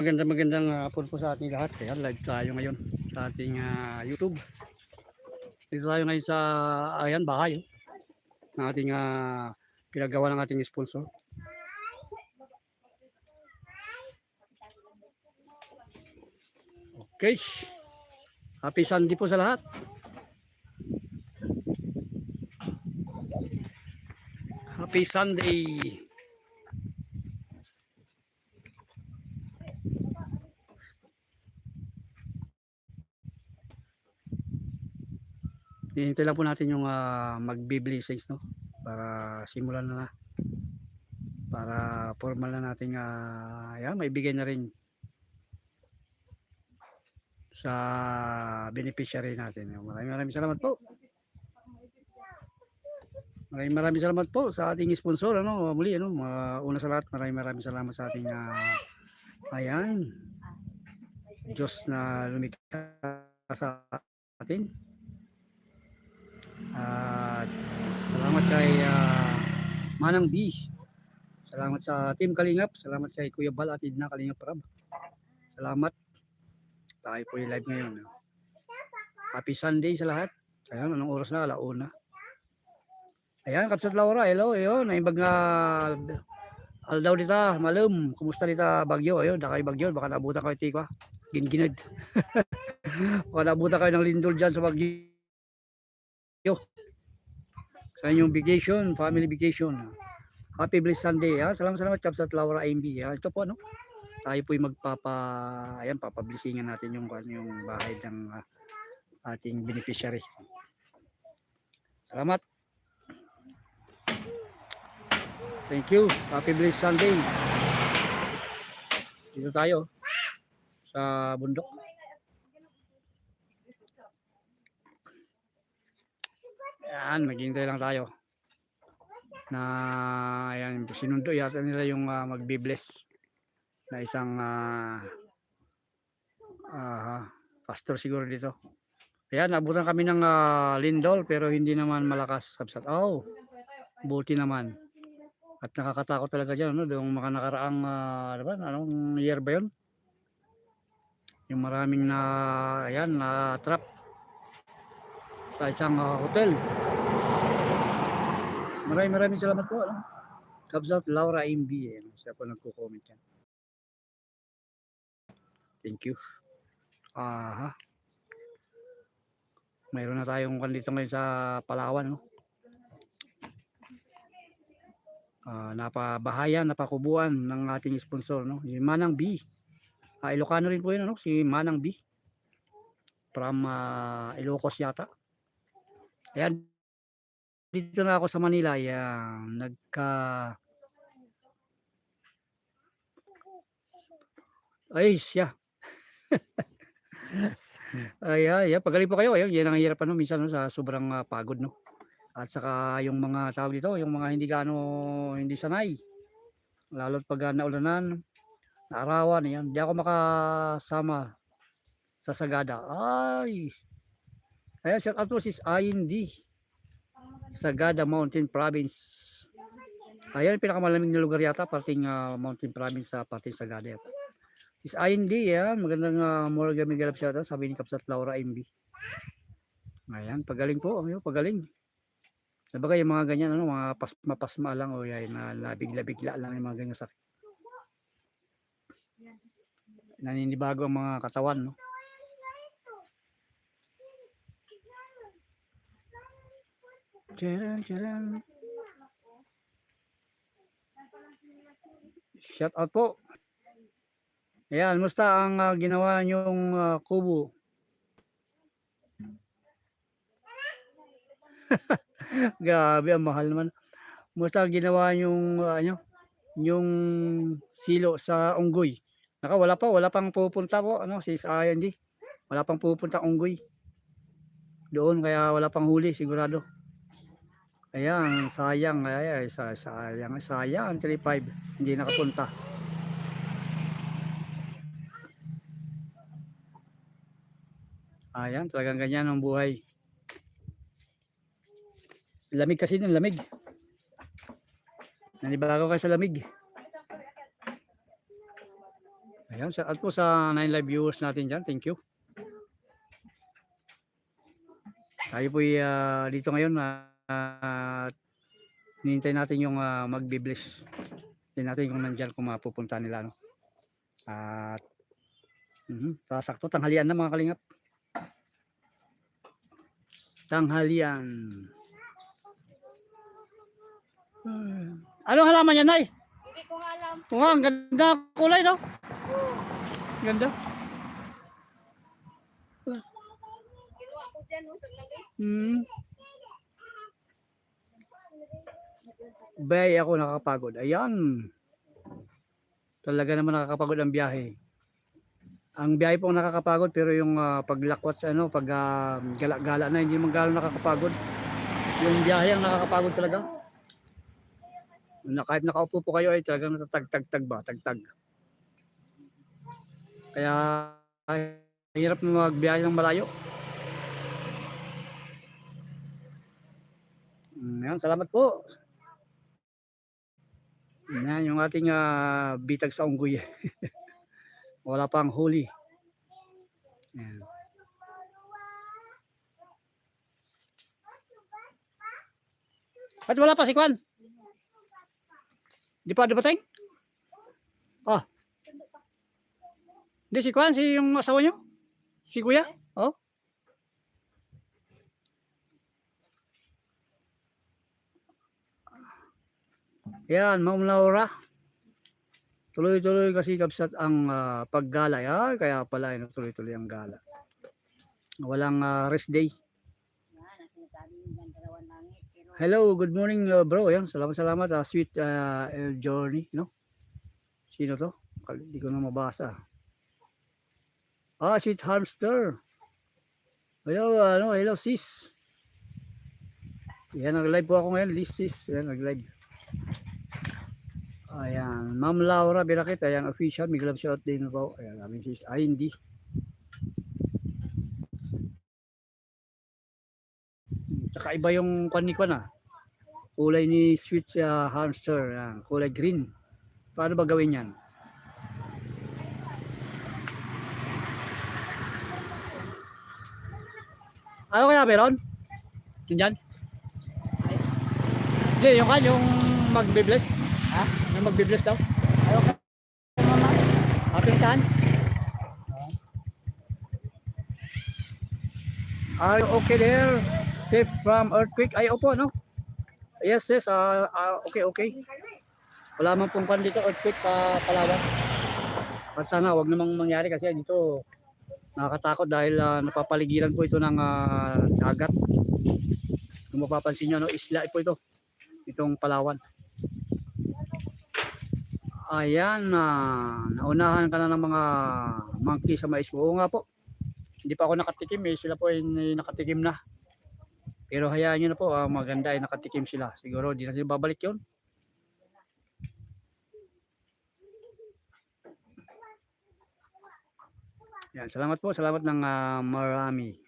Magandang magandang hapon po sa ating lahat. Ayan, live tayo ngayon sa ating ah, YouTube. Dito tayo ngayon sa ayan, bahay. oh, ng ating ah, pinagawa ng ating sponsor. Okay. Happy Sunday po sa lahat. Happy Sunday. Hihintay lang po natin yung uh, magbi-blessings no para simulan na, na. Para formal na nating uh, yan, maibigay na rin sa beneficiary natin. Maraming maraming salamat po. Maraming maraming salamat po sa ating sponsor ano muli ano uh, una sa lahat maraming maraming salamat sa ating uh, ayan Diyos na lumikha sa atin at salamat kay ah, Manang B. Salamat sa Team Kalingap. Salamat kay Kuya Bal at Idna Kalingap Rab. Salamat. Tayo po yung live ngayon. no? Happy Sunday sa lahat. Ayan, anong oras na? Alauna. Ayan, Kapsat Laura. Hello, ayun. Naimbag nga aldaw dita, malum. Kumusta dita bagyo? Ayun, dakay bagyo. Baka naabutan kayo tika. Ginginad. Baka naabutan kayo ng lindol dyan sa bagyo sa inyong vacation, family vacation. Happy blessed Sunday. Ha? Salamat salamat Chaps at Laura AMB. Ha? Ito po ano. Tayo po yung magpapa ayan papablisingan natin yung yung bahay ng ah, ating beneficiary. Salamat. Thank you. Happy blessed Sunday. Dito tayo sa bundok. Yan, maghintay lang tayo. Na ayan, sinundo yata nila yung uh, magbi-bless na isang ah ah, pastor siguro dito. Ayan, nabutan kami ng ah, lindol pero hindi naman malakas. Kapsat. Oh, buti naman. At nakakatakot talaga dyan, no? Yung mga nakaraang, ah, ano ba, anong year ba yun? Yung maraming na, ayan, na trap sa isang ah, hotel. Maraming maraming salamat po. Ano? Kabsat Laura MB. Eh. Siya po nagko-comment yan. Thank you. Aha. Mayroon na tayong kan dito ngayon sa Palawan. No? Ah, napabahayan, napakubuan ng ating sponsor. No? Yung Manang B. Ah, Ilocano rin po yun. Ano? Si Manang B. From ah, Ilocos yata. Ayan, dito na ako sa Manila, yan, nagka ay siya. Ay ay pagaling po kayo ayun yan ang hirap ano minsan no, sa sobrang ah, pagod no? At saka yung mga tao dito yung mga hindi gaano hindi sanay. Lalo pag uh, naulanan naarawan yan hindi ako makasama sa Sagada. Ay ayan shout out to sis Aindi Sagada Mountain Province. Ayan, pinakamalamig na lugar yata, parting ah, Mountain Province sa parting Sagada yata. Sis IND, yan, magandang uh, Morgan Miguel Absyata, sabi ni Kapsat Laura MB. Ayan, pagaling po, ayun, pagaling. Sabaga yung mga ganyan, ano, mga pas, mapasma lang, o yan, na nabigla-bigla lang yung mga ganyan sakit. Naninibago ang mga katawan, no? Charan, charan. Shout out po. Ayan, musta ang ah, ginawa niyong ah, kubo? Grabe, ang mahal naman. Musta ang ginawa niyong ah, ano, yung silo sa unggoy? Naka, wala pa, wala pang pupunta po, ano, si Ayan di. Wala pang pupunta unggoy. Doon, kaya wala pang huli, sigurado. Ayan, sayang, ay, ay, sa- sayang, sayang, 3.5, hindi nakapunta. Ayan, talagang ganyan ang buhay. Lamig kasi ng lamig. Nanibago kayo sa lamig. Ayan, sa, at po sa 9 live viewers natin dyan, thank you. Tayo po dito ngayon at hinihintay natin yung uh, magbibless. Hintayin natin kung nandyan kung mapupunta nila. No? At mm sakto, tanghalian na mga kalingap. Tanghalian. Hmm. Anong halaman yan, Nay? Hindi ko alam. Oo, ang ganda kulay, no? Ganda. Hmm. Bay ako nakakapagod. Ayan. Talaga naman nakakapagod ang biyahe. Ang biyahe po nakakapagod pero yung ah, paglakwat sa ano, pag ah, gala-gala na hindi man gano'n nakakapagod. Yung biyahe ang nakakapagod talaga. Na kahit nakaupo po kayo ay talagang natatag-tag-tag ba, tagtag. Kaya ay, hirap na magbiyahe ng malayo. Mm, Yan, salamat po. Yan yung ating ah, bitag sa unggoy. Wala pang huli. Yan. Ba't wala pa si Kwan? Di pa dumating? Ah. Di si Kwan, si yung asawa nyo? Si Kuya? Oh. Yan, Ma'am Laura. Tuloy-tuloy kasi kapsat ang ah, paggala. Ay, kaya pala ano, tuloy-tuloy ang gala. Walang ah, rest day. Yan, Hello, good morning uh, bro. Yan, salamat salamat. ah, sweet uh, Journey, no? Sino to? Hindi ko na mabasa. Ah, sweet hamster. Hello, ano, hello sis. Yan, nag-live po ako ngayon, Liz sis. Yan, nag-live. Ayan, Ma'am Laura Birakit, ayan, official, may glove shot din po. Ayan, aming sis. Ay, hindi. Tsaka iba yung panik ko na. Kulay ni sweet uh, hamster, yan, kulay green. Paano ba gawin yan? Ano kaya meron? Diyan? Hindi, yung kan, yung magbe-bless. Ha? Yung magbe-bless daw. Ayaw ka. Mama. Apintahan. Are you okay there? Safe from earthquake? Ay, opo, no? Yes, yes. ah ah, okay, okay. Wala man pong pan dito earthquake sa Palawan. At sana wag namang mangyari kasi dito nakakatakot dahil ah, napapaligiran po ito ng ah, dagat. Kung mapapansin nyo, no, isla po ito. Itong Palawan. Ayan, ah, naunahan ka na ng mga monkey sa mais mo. Oo nga po. Hindi pa ako nakatikim eh. Sila po ay nakatikim na. Pero hayaan nyo na po, ah, maganda ay nakatikim sila. Siguro di na sila babalik yun. Yan, salamat po, salamat ng ah, marami.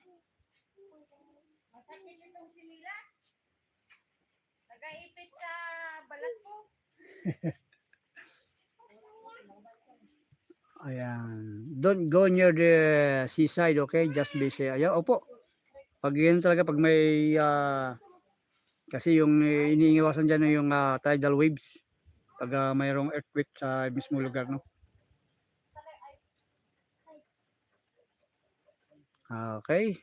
masakit itong sinilas. Nagaipit sa balat ko. Ayan. Don't go near the seaside, okay? Just be safe. Ayan, opo. Pag yun talaga, pag may, ah, kasi yung eh, iniiwasan dyan yung ah, tidal waves. Pag ah, mayroong earthquake sa mismo lugar, no? Okay.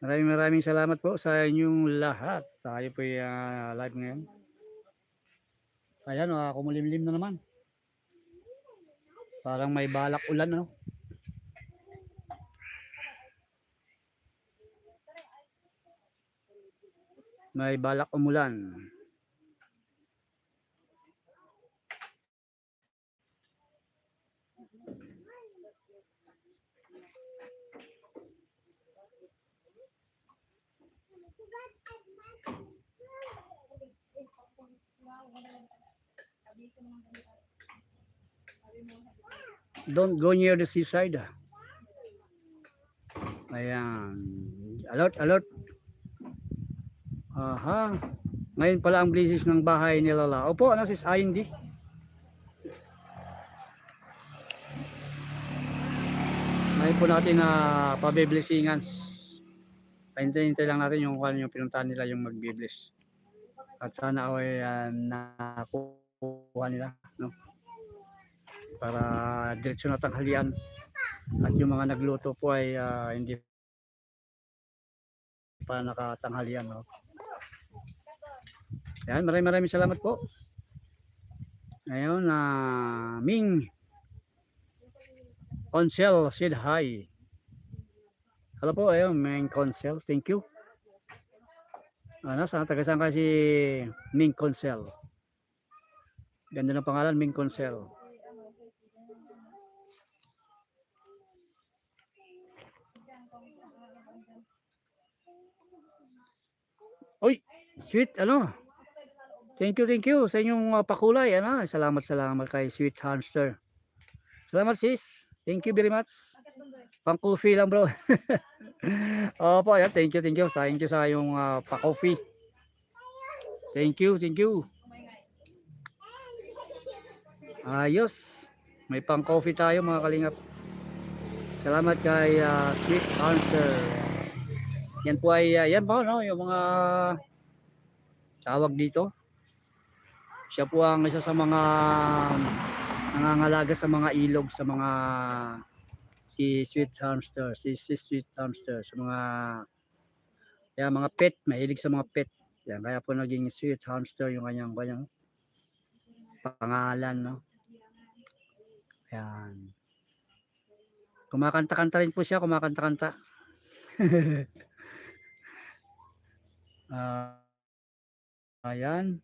Maraming maraming salamat po sa inyong lahat. Tayo po ay ah, live ngayon. Ayan, uh, kumulimlim na naman. Parang may balak ulan, ano? May balak umulan. Don't go near the seaside. Ah. Ayan. Alert, alert. Aha. Ngayon pala ang blisis ng bahay ni Lola. Opo, ano sis? Ah, hindi. Ngayon po natin na uh, pabiblisingan. Paintay-intay lang natin yung, ano yung pinuntahan nila yung magbiblis. At sana ay uh, nakuha nila. No? Para diretsyo na tanghalian. At yung mga nagluto po ay ah, hindi pa nakatanghalian. No? Yan, maraming maraming salamat po. Ngayon, na Ming Consel said hi. Hello po, ayun, Ming Consel. Thank you. Ano, saan taga saan ka si Ming Consel? Ganda ng pangalan, Ming Consel. Uy, sweet, ano? Thank you, thank you sa inyong uh, pakulay. Ano? Salamat, salamat kay Sweet Hamster. Salamat sis. Thank you very much. Pang coffee lang bro. Opo, yan. Thank you, thank you. Thank you sa yung uh, pa-coffee. Thank you, thank you. Ayos. May pang coffee tayo mga kalingap. Salamat kay uh, Sweet Answer. Yan po ay, uh, yan po, no? Yung mga tawag dito. Siya po ang isa sa mga nangangalaga sa mga ilog, sa mga si Sweet Hamster, si, si Sweet Hamster, sa mga kaya mga pet, mahilig sa mga pet. Yan, kaya po naging Sweet Hamster yung kanyang, kanyang pangalan, no? Yan. Kumakanta-kanta rin po siya, kumakanta-kanta. Ah, ayan.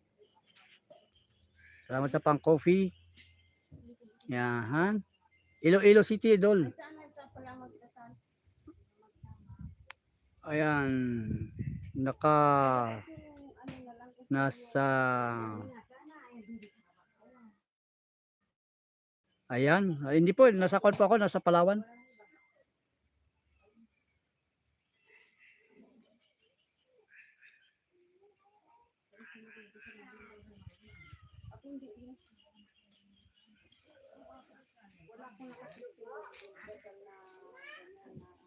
Salamat sa pang coffee. Yan. Iloilo City, Dol. Ayan. Naka nasa Ayan, hindi po, nasa kwan po ako, nasa Palawan.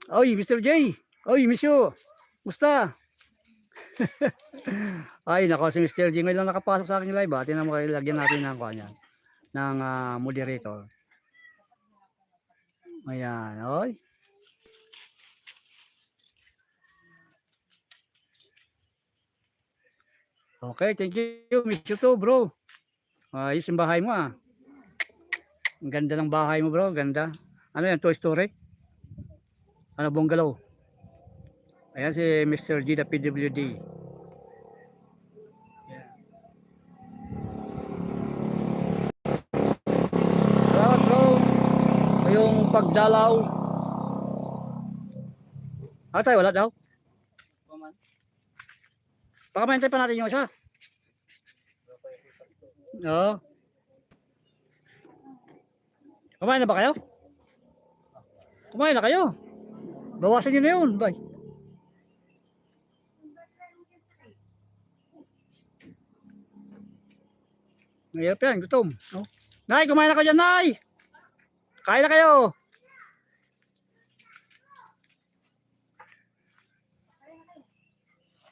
Oy, Mr. J. Oy, miss you. Musta? Ay, nako si Mr. J ngayon lang nakapasok sa aking live. Ati na mo kayo lagyan natin ng kanya ng ah, moderator. Ayan, oy. Okay, thank you. Miss you too, bro. Ayos yung bahay mo ah. Ang ganda ng bahay mo, bro. Ganda. Ano yan, Toy Story? Ano, bungalow? Ayan si Mr. G, the PWD. Yan. Salamat, bro. Sa yung pagdalaw. Ah, tayo, wala daw. Baka mahintay pa natin yung isa. Oo. Kumain na ba kayo? Kumain na kayo? Bawasan nyo na yun, bay. Mahirap yan, gutom. Oh. Nay, kumain na kayo dyan, Nay! Kain na kayo!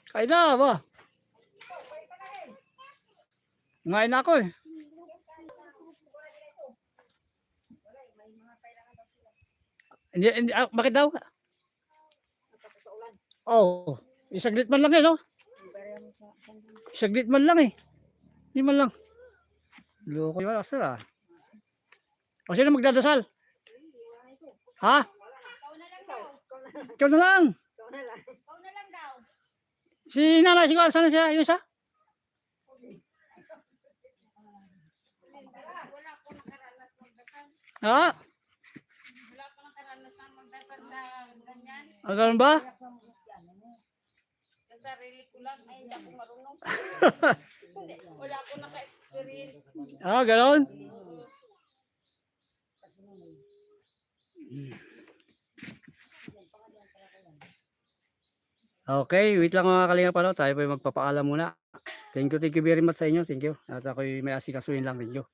Kain na ba? Kumain na ako eh. Hindi, hindi, ah, bakit daw? Oh, isaglit man lang eh, no? Isaglit man lang eh. Hindi man lang. Loko yung asal ah. O sino magdadasal? Ha? Ikaw na lang. Ikaw na lang. Ikaw na lang. Ikaw na lang daw. Si nanay, si sana siya? Yung isa? Wala ko nakaranas magdasal. Ha? Wala ko nakaranas ng magdasal na ganyan. Ah, ganun ba? Sa sarili ko lang ay hindi ako marunong. Wala ko naka-experience. Ah, ganun? Okay, wait lang mga kalinga pa Tayo po magpapaalam muna. Thank you, thank you very much sa inyo. Thank you. At ako may asikasuhin lang. Thank you.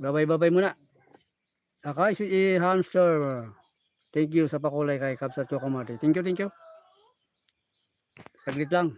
Bye-bye muna. Saka si eh, hamster. Thank you sa pakulay kay Choco Marte. Thank you, thank you. Saglit lang.